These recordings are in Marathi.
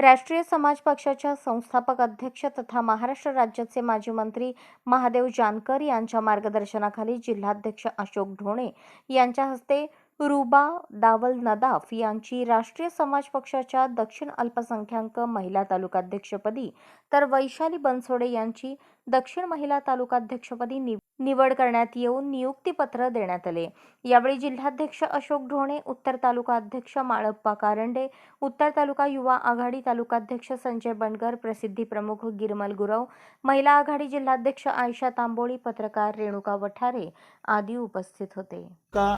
राष्ट्रीय समाज पक्षाच्या संस्थापक अध्यक्ष तथा महाराष्ट्र राज्याचे माजी मंत्री महादेव जानकर यांच्या मार्गदर्शनाखाली जिल्हाध्यक्ष अशोक ढोणे यांच्या हस्ते रुबा दावल नदाफ यांची राष्ट्रीय समाज पक्षाच्या दक्षिण अल्पसंख्याक महिला तालुकाध्यक्षपदी तर वैशाली बनसोडे यांची दक्षिण महिला तालुकाध्यक्षपदी निवड करण्यात येऊन नियुक्तीपत्र देण्यात आले. यावेळी जिल्हाध्यक्ष अशोक ढोणे उत्तर तालुका अध्यक्ष माळप्पा कारंडे उत्तर तालुका युवा आघाडी तालुकाध्यक्ष संजय बनगर प्रसिद्धी प्रमुख गिरमल गुरव महिला आघाडी जिल्हाध्यक्ष आयशा तांबोळी पत्रकार रेणुका वठारे आदी उपस्थित होते. का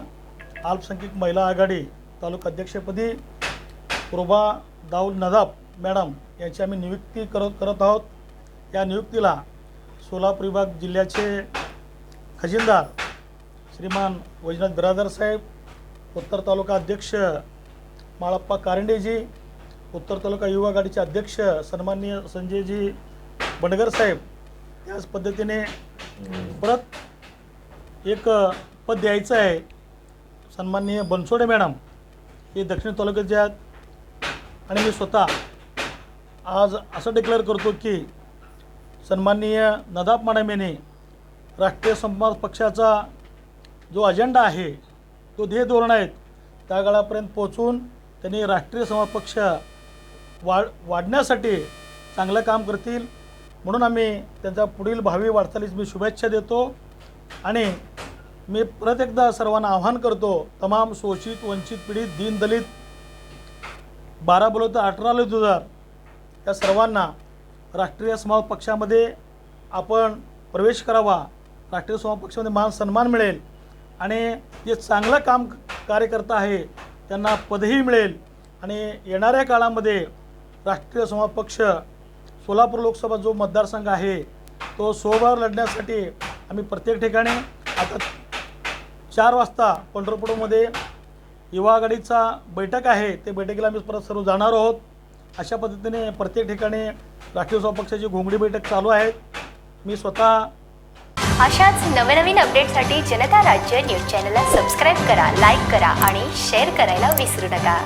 अल्पसंख्यक महिला आघाडी तालुका अध्यक्षपदी प्रभा दाऊल नदाब मॅडम यांची आम्ही नियुक्ती करत करत आहोत. या नियुक्तीला सोलापूर विभाग जिल्ह्याचे खजिनदार श्रीमान वैजनाथ बिरादर साहेब उत्तर तालुका अध्यक्ष माळप्पा कारंडेजी उत्तर तालुका युवा आघाडीचे अध्यक्ष सन्माननीय संजयजी बंडगर साहेब. त्याच पद्धतीने परत एक पद द्यायचं आहे. सन्माननीय बनसोडे मॅडम हे दक्षिण तालुक्याचे आहेत आणि मी स्वतः आज असं डिक्लेअर करतो की सन्माननीय नदाब मॅडम यांनी राष्ट्रीय समाज पक्षाचा जो अजेंडा आहे तो ध्येय धोरण आहेत त्या काळापर्यंत पोहोचून त्यांनी राष्ट्रीय समाज पक्ष वाढ वाढण्यासाठी चांगलं काम करतील. म्हणून आम्ही त्यांचा पुढील भावी वाटचालीस मी शुभेच्छा देतो. आणि मी परत एकदा सर्वांना आव्हान करतो तमाम शोषित वंचित पीडित दीनदलित बारा बोलवतं अठरा अठरा हजार या सर्वांना राष्ट्रीय समाज पक्षामध्ये आपण प्रवेश करावा. राष्ट्रीय समाज पक्षामध्ये मान सन्मान मिळेल आणि जे चांगलं काम कार्यकर्ता आहे त्यांना पदही मिळेल. आणि येणाऱ्या काळामध्ये राष्ट्रीय समाज पक्ष सोलापूर लोकसभा जो मतदारसंघ आहे तो सोबत लढण्यासाठी आम्ही प्रत्येक ठिकाणी आता चार वाजता पंढरपूरमध्ये युवा आघाडीचा बैठक आहे. ते बैठकीला आम्ही परत सर्व जाणार आहोत. अशा पद्धतीने प्रत्येक ठिकाणी राष्ट्रीय स्वपक्षाची पक्षाची घोंगडी बैठक चालू आहे. मी स्वतः अशाच नवनवीन अपडेटसाठी जनता राज्य न्यूज चॅनलला सबस्क्राईब करा लाईक करा आणि शेअर करायला विसरू नका.